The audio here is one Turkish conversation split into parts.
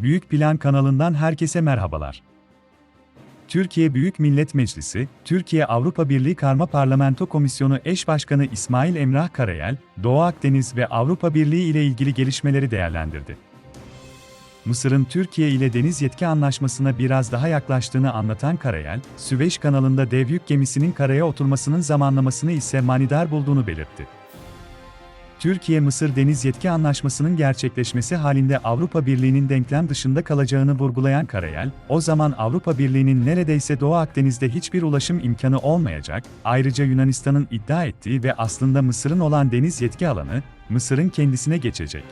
Büyük Plan kanalından herkese merhabalar. Türkiye Büyük Millet Meclisi, Türkiye Avrupa Birliği Karma Parlamento Komisyonu Eş Başkanı İsmail Emrah Karayel, Doğu Akdeniz ve Avrupa Birliği ile ilgili gelişmeleri değerlendirdi. Mısır'ın Türkiye ile deniz yetki anlaşmasına biraz daha yaklaştığını anlatan Karayel, Süveyş kanalında dev yük gemisinin karaya oturmasının zamanlamasını ise manidar bulduğunu belirtti. Türkiye-Mısır Deniz Yetki Anlaşması'nın gerçekleşmesi halinde Avrupa Birliği'nin denklem dışında kalacağını vurgulayan Karayel, o zaman Avrupa Birliği'nin neredeyse Doğu Akdeniz'de hiçbir ulaşım imkanı olmayacak, ayrıca Yunanistan'ın iddia ettiği ve aslında Mısır'ın olan deniz yetki alanı, Mısır'ın kendisine geçecek.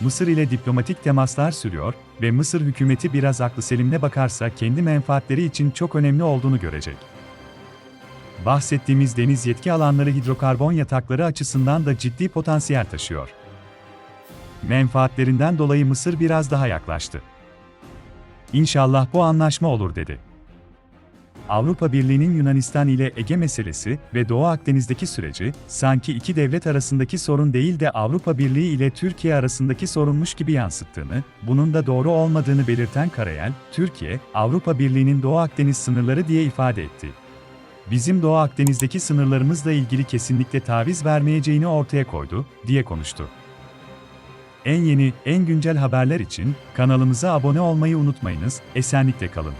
Mısır ile diplomatik temaslar sürüyor ve Mısır hükümeti biraz aklı selimle bakarsa kendi menfaatleri için çok önemli olduğunu görecek. Bahsettiğimiz deniz yetki alanları hidrokarbon yatakları açısından da ciddi potansiyel taşıyor. Menfaatlerinden dolayı Mısır biraz daha yaklaştı. İnşallah bu anlaşma olur dedi. Avrupa Birliği'nin Yunanistan ile Ege meselesi ve Doğu Akdeniz'deki süreci, sanki iki devlet arasındaki sorun değil de Avrupa Birliği ile Türkiye arasındaki sorunmuş gibi yansıttığını, bunun da doğru olmadığını belirten Karayel, Türkiye, Avrupa Birliği'nin Doğu Akdeniz sınırları diye ifade etti. Bizim Doğu Akdeniz'deki sınırlarımızla ilgili kesinlikle taviz vermeyeceğini ortaya koydu, diye konuştu. En yeni, en güncel haberler için kanalımıza abone olmayı unutmayınız, esenlikle kalın.